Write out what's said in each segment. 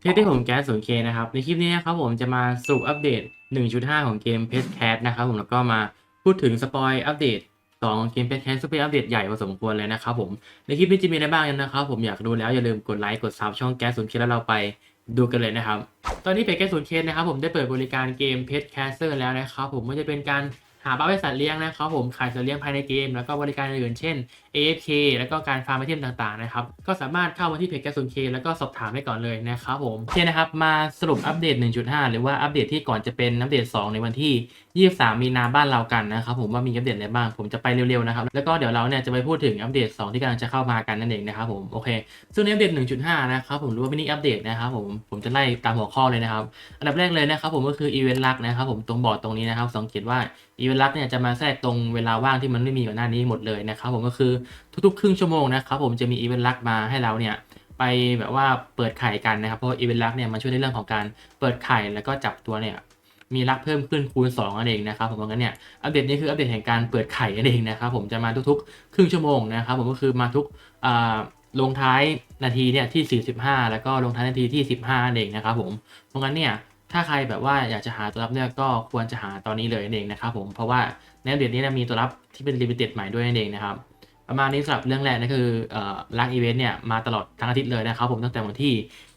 เทสที่ผมแก๊ส 0K นะครับ ในคลิปนี้นะครับผมจะมาสรุปอัปเดต 1.5 ของเกม p e s t Cat นะครับผมแล้วก็มาพูดถึงสปอยอัปเดต2ของเกม p e s t Cat ซึ่งเป็นอัปเดตใหญ่พอสมควรเลยนะครับผมในคลิปนี้จะมีอะไรบ้างนะครับ ผมอยากดูแล้วอย่าลืมกดไลค์กดซับช่องแก๊ส 0K แล้วเราไปดูกันเลยนะครับ ตอนนี้เพจแก๊ส 0K นะครับผมได้เปิดบริการเกม p e s t Caster แล้วนะครับผมม่ว่าจะเป็นการาบ้าไวสัตว์เลี้ยงนะครับผมขายสัตว์เลี้ยงภายในเกม แล้วก็บริการอื่นๆเช่น AFK แล้วก็การฟาร์มไอเทมต่างๆนะครับก็สามารถเข้ามาที่เพจแกสุนเคแล้วก็สอบถามได้ก่อนเลยนะครับผมโอเคนะครับมาสรุปอัปเดต 1.5 หรือว่าอัปเดตที่ก่อนจะเป็นอัปเดต 2 ในวันที่ 23 มีนาบ้านเรากันนะครับผมว่ามีอัปเดตอะไรบ้างผมจะไปเร็วๆนะครับแล้วก็เดี๋ยวเราเนี่ยจะไปพูดถึงอัปเดต 2 ที่กำลังจะเข้ามากันนั่นเองนะครับผมโอเคซึ่งในอัปเดต 1.5 นะครับผมหรือว่ามินิอัปเดตนะครับผมผมจะไล่ตามหัวข้อเลยนะครับอันดับแรกเลยนะครับผมก็คืออีเวนต์ลักนะครับผมตรงบอร์ดตรงนี้นะครับสังเกตว่าอีเวนลักเนี่ยจะมาแทรกตรงเวลาว่างที่มันไม่มีก่อนหน้านี้หมดเลยนะครับผมก็คือทุกๆ ครึ่งชั่วโมงนะครับผมจะมีอีเวนต์ลักมาให้เราเนี่ยไปแบบว่าเปิดไข่กันนะครับเพราะอีเวนต์ลักเนี่ยมันช่วยในเรื่องของการเปิดไข่แล้วก็จับตัวเนี่ยมีลักเพิ่มขึ้นคูณ2นั่นเองนะครับผมเพราะงั้นเนี่ยอัปเดตนี้คืออัปเดตแห่งการเปิดไข่นั่นเองนะครับผมจะมาทุกๆ ครึ่งชั่วโมงนะครับผมก็คือมาทุกอ่าลงท้ายนาทีเนี่ยที่ 45 แล้วก็ลงท้ายนาทีที่ 15นั่นเองนะครับผมเพราะงั้นเนี่ย ถ้าใครแบบว่าอยากจะหาตัวรับเนี่ยก็ควรจะหาตอนนี้เลยนั่นเองนะครับผมเพราะว่าในอัปเดตนี้นะมีตัวรับที่เป็นลิมิเต็ดใหม่ด้วยนั่นเองนะครับประมาณนี้สำหรับเรื่องแรกนะคือลักอีเวนต์เนี่ยมาตลอดทั้งอาทิตย์เลยนะครับผมตั้งแต่วันที่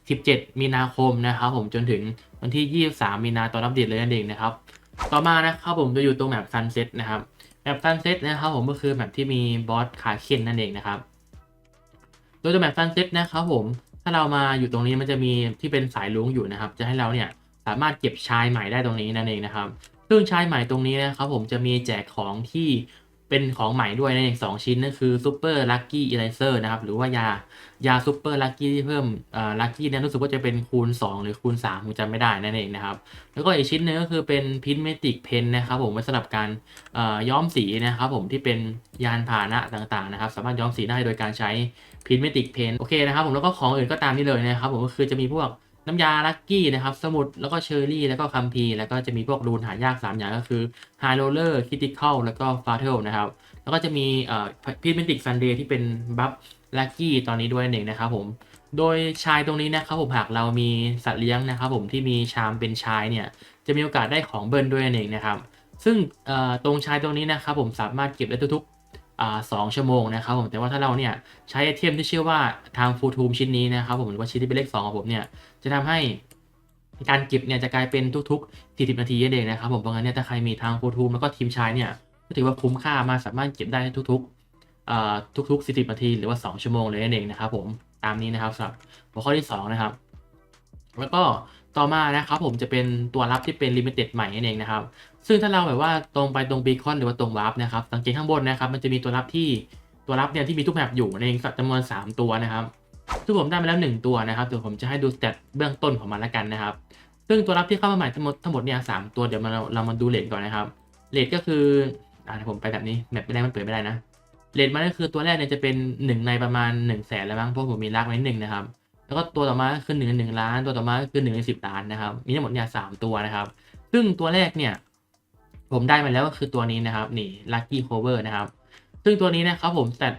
17 มีนาคมนะครับผมจนถึงวันที่ 23 มีนาตอนอัปเดตเลยนั่นเองนะครับต่อมานะครับผมจะอยู่ตรงแมปซันเซ็ตนะครับแมปซันเซ็ตนะครับผมก็คือแมปที่มีบอสขาเคนนั่นเองนะครับโดยตัวแมปซันเซ็ตนะครับผมถ้าเรามาอยู่ตรงนี้มันจะมีที่เป็นสายลุงอยู่นะครับ จะให้เราเนี่ย สามารถเก็บชายใหม่ได้ตรงนี้นั่นเองนะครับ ซึ่งชายใหม่ตรงนี้นะครับผมจะมีแจกของที่เป็นของใหม่ด้วยนั่นเองสองชิ้นนั่นคือซูเปอร์ลัคกี้อีไลเซอร์นะครับ หรือว่ายายาซูเปอร์ลัคกี้ที่เพิ่มอ่อลัคกี้เนี่ยรู้สึกว่าจะเป็นคูณ 2 หรือคูณ3ผมจำไม่ได้นั่นเองนะครับ แล้วก็อีกชิ้นหนึงก็คือเป็นพินเมติกเพนนะครับผมไว้สำหรับการย้อมสีนะครับผมที่เป็นยานพาหนะต่างๆนะครับ สามารถย้อมสีได้โดยการใช้พินเมติกเพนโอเคนะครับผมแล้วก็ของอื่นก็ตามนี้เลยนะครับผมก็คือจะมีพวก น้ำยาลัคกี้นะครับ สมุดแล้วก็เชอร์รี่แล้วก็คัมพีแล้วก็จะมีพวกรูนหายาก 3 อย่างก็คือไฮโรเลอร์คิติคอลแล้วก็ฟาเทลนะครับ แล้วก็จะมีเอ่อพินเมติกซันเดย์ที่เป็นบัฟลัคกี้ตอนนี้ด้วยนั่นเองนะครับผมโดยชายตรงนี้นะครับผมหากเรามีสัตว์เลี้ยงนะครับผมที่มีชามเป็นชายเนี่ยจะมีโอกาสได้ของเบิร์นด้วยนั่นเองนะครับ ซึ่งเอ่อตรงชายตรงนี้นะครับผมสามารถเก็บได้ทุก สองชั่วโมงนะครับผมแต่ว่าถ้าเราเนี่ยใช้ไอเทมที่ชื่อว่าทางฟูทูมชิ้นนี้นะครับผมหรือว่าชิ้นที่เป็นเลขสองของผมเนี่ยจะทำให้การเก็บเนี่ยจะกลายเป็นทุกๆ 40 นาทีนั่นเองนะครับผมเพราะงั้นเนี่ยถ้าใครมีทางฟูทูมแล้วก็ทีมชายเนี่ยก็ถือว่าคุ้มค่ามากสามารถเก็บได้ทุกๆทุกๆ 40 นาที หรือว่า 2 ชั่วโมงเลยนั่นเองนะครับผมตามนี้นะครับสำหรับหัวข้อที่สองนะครับ แล้วก็ ต่อมานะครับผมจะเป็นตัวรับที่เป็นลิมิเต็ดใหม่นั่นเองนะครับ ซึ่งถ้าเราแบบว่าตรงไปตรงบีคอนหรือว่าตรงวาร์ปนะครับสังเกตข้างบนนะครับ มันจะมีตัวรับที่ตัวรับเนี่ยที่มีทุกแมปอยู่นั่นเองจำนวน 3 ตัวนะครับซึ่งผมได้มาแล้ว 1 ตัวนะครับเดี๋ยวผมจะให้ดูสเตตเบื้องต้นของมันแล้วกันนะครับ ซึ่งตัวรับที่เข้ามาใหม่ทั้งหมดทั้งหมดเนี่ยสามตัวเดี๋ยวมาเราเรามาดูเลทก่อนนะครับเลทก็คืออ่าผมไปแบบนี้แมปไม่ได้มันเปิดไม่ได้นะเลทมันก็คือตัวแรกเนี่ยจะเป็นหนึ่งในประมาณ1นึ่งแสนแล้วมั้งเพราะผมมีลักไว้หนึ่งนะครับ แล้วก็ตัวต่อมาคือหนึ่งในหนึ่งล้าน ตัวต่อมาคือหนึ่งในสิบล้านนะครับ มีทั้งหมดเนี่ยสามตัวนะครับ ซึ่งตัวแรกเนี่ยผมได้มาแล้วก็คือตัวนี้นะครับ นี่ Lucky Cover นะครับ ซึ่งตัวนี้นะครับผมแต่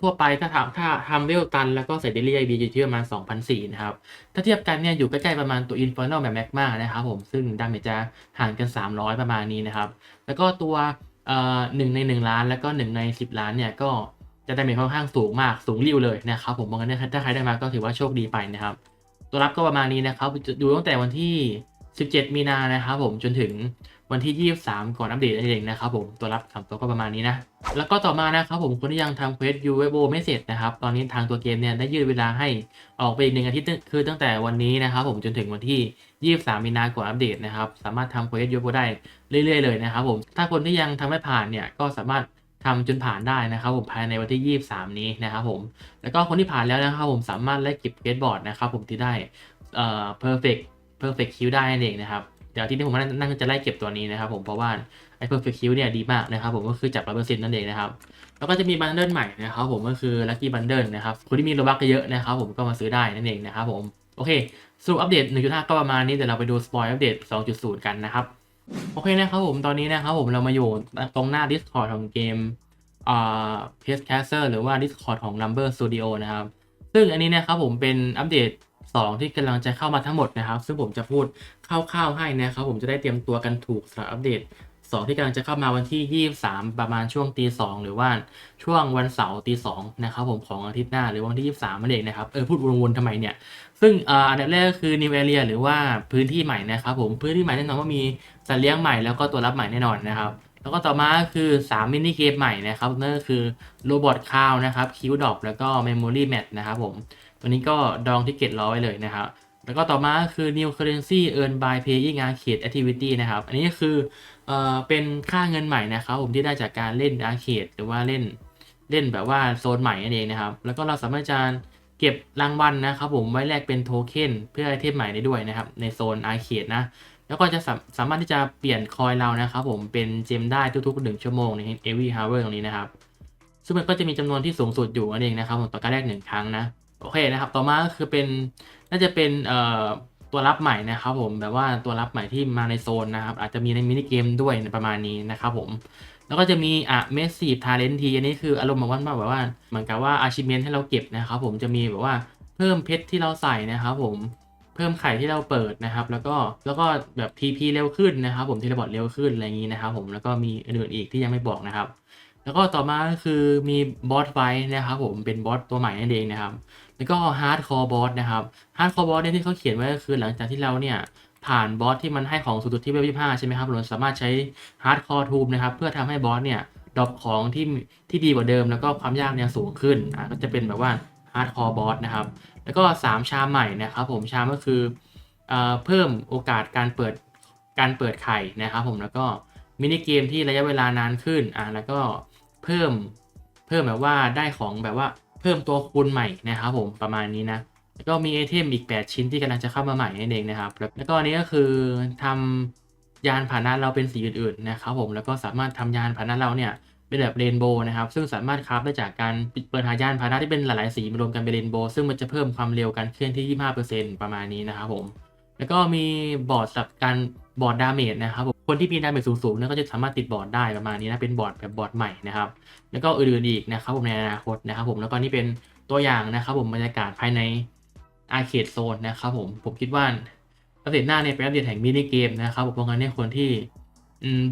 ทั่วไปถ้าทำถ้าทำเวลตัน แล้วก็ใส่เดลี่ไอบีจะที่ประมาณ2,004นะครับ ถ้าเทียบกันเนี่ยอยู่ใกล้ๆประมาณตัว Infernal แบบแมกมานะครับผมซึ่งดาเมจจะห่างกัน 300 ประมาณนี้นะครับ แล้วก็ตัวเอ่อหนึ่งในหนึ่งล้านแล้วก็หนึ่งในสิบล้านเนี่ยก็ จะได้เมจค่อนข้างสูงมากสูงริ้วเลยนะครับผมมองกันเนี่ยถ้าใครได้มาก็ถือว่าโชคดีไปนะครับ ตัวรับก็ประมาณนี้นะครับอยู่ตั้งแต่วันที่ 17 มีนานะครับผมจนถึงวันที่ 23 ก่อนอัปเดตนั่นเองนะครับผมตัวรับสามตัวก็ประมาณนี้นะ แล้วก็ต่อมานะครับผมคนที่ยังทำเควสยูเวโบไม่เสร็จนะครับ ตอนนี้ทางตัวเกมเนี่ยได้ยืดเวลาให้ออกไปอีกหนึ่งอาทิตย์คือตั้งแต่วันนี้นะครับผมจนถึงวันที่ 23 มีนาก่อนอัปเดตนะครับ สามารถทำเควสยูเวโบได้เรื่อยๆเลยนะครับผมถ้าคนที่ยังทำไม่ผ่านเนี่ยก็สามารถ ทำจนผ่านได้นะครับผมภายในวันที่ 23 นี้นะครับผม แล้วก็คนที่ผ่านแล้วนะครับผมสามารถไล่เก็บเกรดบอร์ดนะครับผมที่ได้เอ่อ perfect perfect kill ได้นั่นเองนะครับ เดี๋ยวที่นี้ผมนั่งจะไล่เก็บตัวนี้นะครับผมเพราะว่าไอ้ perfect kill เนี่ยดีมากนะครับผมก็คือจับร้อยเปอร์เซ็นต์นั่นเองนะครับ แล้วก็จะมีบันเดิลใหม่นะครับผมก็คือ lucky bundle นะครับ คนที่มีโลบักเยอะนะครับผมก็มาซื้อได้นั่นเองนะครับผม โอเคสรุปอัปเดต 1.5 ก็ประมาณนี้ เดี๋ยวเราไปดูสปอยอัปเดต 2.0 กันนะครับ โอเคนะครับผมตอนนี้นะครับผมเรามาอยู่ตรงหน้า Discord ของเกมอ่า p s c a s t e r หรือว่า Discord ของ Number Studio นะครับ ซึ่งอันนี้นะครับผมเป็นอัปเดต 2 ที่กำลังจะเข้ามาทั้งหมดนะครับ ซึ่งผมจะพูดคร่าวๆให้นะครับผมจะได้เตรียมตัวกันถูกสำหรับอัปเดต 2ที่กำลังจะเข้ามาวันที่ 23 ประมาณช่วงตี2หรือว่าช่วงวันเสาร์ตี2นะครับผมของอาทิตย์หน้าหรือวันที่ 23นั่นเองนะครับเออพูดวนๆทำไมเนี่ย ซึ่งอันดับแรกก็คือ new area หรือว่าพื้นที่ใหม่นะครับผมพื้นที่ใหม่แน่นอนว่ามีสัตว์เลี้ยงใหม่แล้วก็ตัวรับใหม่แน่นอนนะครับแล้วก็ต่อมาคือ 3 มินิเกมใหม่นะครับนั่นก็คือโรบอทคาวนะครับคิวดอปแล้วก็ Memory Match นะครับผมตัวนี้ก็ดองทิเก็ตรอไว้เลยนะครับ แล้วก็ต่อมาก็คือ New Currency Earn by Playing Arcade Activity นะครับ อันนี้คือเอ่อเป็นค่าเงินใหม่นะครับผมที่ได้จากการเล่น Arcade หรือว่าเล่นเล่นแบบว่าโซนใหม่นั่นเองนะครับ แล้วก็เราสามารถจะเก็บรางวัลนะครับผมไว้แลกเป็นโทเค็นเพื่อไอเทมใหม่ได้ด้วยนะครับ ในโซน Arcade นะแล้วก็จะสาสามารถที่จะเปลี่ยนคอยเรานะครับผมเป็นเจมได้ทุกๆ 1 ชั่วโมงใน Every Hour ตรงนี้นะครับ ซึ่งมันก็จะมีจำนวนที่สูงสุดอยู่นั่นเองนะครับผมต่อการแรกหนึ่งครั้งนะ โอเคนะครับ ต่อมาก็คือเป็นน่าจะเป็นเอ่อตัวรับใหม่นะครับผมแบบว่าตัวรับใหม่ที่มาในโซนนะครับ อาจจะมีในมินิเกมด้วยประมาณนี้นะครับผม แล้วก็จะมีอะ Massive Talent T อันนี้คืออารมณ์แบบว่าแบบว่าเหมือนกับว่า achievement ให้เราเก็บนะครับผมจะมีแบบว่าเพิ่มเพชรที่เราใส่นะครับผมเพิ่มไข่ที่เราเปิดนะครับ แล้วก็แล้วก็แบบ TP เร็วขึ้นนะครับ ผมทีละบอดเร็วขึ้นอะไรอย่างนี้นะครับ ผมแล้วก็มีอื่นๆอีกที่ยังไม่บอกนะครับ แล้วก็ต่อมาก็คือมีบอสไฟนะครับผมเป็นบอสตัวใหม่นั่นเองนะครับ แล้วก็ฮาร์ดคอร์บอสนะครับฮาร์ดคอร์บอสเนี่ยที่เขาเขียนไว้ก็คือหลังจากที่เราเนี่ยผ่านบอสที่มันให้ของสูงสุดที่เวล25 ใช่ไหมครับเราสามารถใช้ฮาร์ดคอร์ทูมนะครับ เพื่อทำให้บอสเนี่ยดรอปของที่ที่ดีกว่าเดิม แล้วก็ความยากเนี่ยสูงขึ้นอะก็จะเป็นแบบว่าฮาร์ดคอร์บอสนะครับ แล้วก็ 3 ชามใหม่นะครับผมชามก็คือเอ่อเพิ่มโอกาสการเปิดการเปิดไข่นะครับผมแล้วก็มินิเกมที่ระยะเวลานานขึ้นอะแล้วก็ เพิ่มเพิ่มแบบว่าได้ของแบบว่าเพิ่มตัวคูณใหม่นะครับผมประมาณนี้นะแล้วก็มีไอเทมอีก 8 ชิ้นที่กำลังจะเข้ามาใหม่นั่นเองนะครับ แล้วก็อันนี้ก็คือทำยานพาหนะเราเป็นสีอื่นๆนะครับผมแล้วก็สามารถทำยานพาหนะเราเนี่ยเป็นแบบเรนโบว์นะครับ ซึ่งสามารถคราฟได้จากการเปิดหายานพาหนะที่เป็นหลายๆสีมารวมกันเป็นเรนโบว์ซึ่งมันจะเพิ่มความเร็วการเคลื่อนที่ 25%ประมาณนี้นะครับผม แล้วก็มีบอร์ดสำหรับการบอร์ดดาเมจนะครับผม คนที่มีดาเมจสูงๆเนี่ยก็จะสามารถติดบอร์ดได้ประมาณนี้นะเป็นบอร์ดแบบบอร์ดใหม่นะครับแล้วก็อื่นๆอีกนะครับผมในอนาคตนะครับผมแล้วก็นี่เป็นตัวอย่างนะครับผมบรรยากาศภายในอาร์เคดโซนนะครับผมผมคิดว่าอัปเดตหน้าเนี่ยเป็นอัปเดตแห่งมินิเกมนะครับผมเพราะงั้นเนี่ยคนที่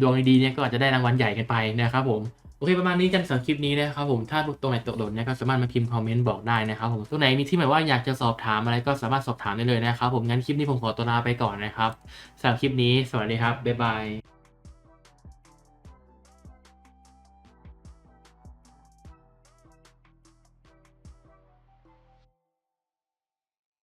ดวงดีๆเนี่ยก็อาจจะได้รางวัลใหญ่กันไปนะครับผม โอเคประมาณนี้กันสำหรับคลิปนี้นะครับผมถ้าตรงไหนตกหล่นเนี่ยก็สามารถมาพิมพ์คอมเมนต์บอกได้นะครับผมตรงไหนมีที่หมายว่าอยากจะสอบถามอะไรก็สามารถสอบถามได้เลยนะครับผมงั้นคลิปนี้ผมขอตัวลาไปก่อนนะครับสำหรับคลิปนี้สวัสดีครับบ๊ายบาย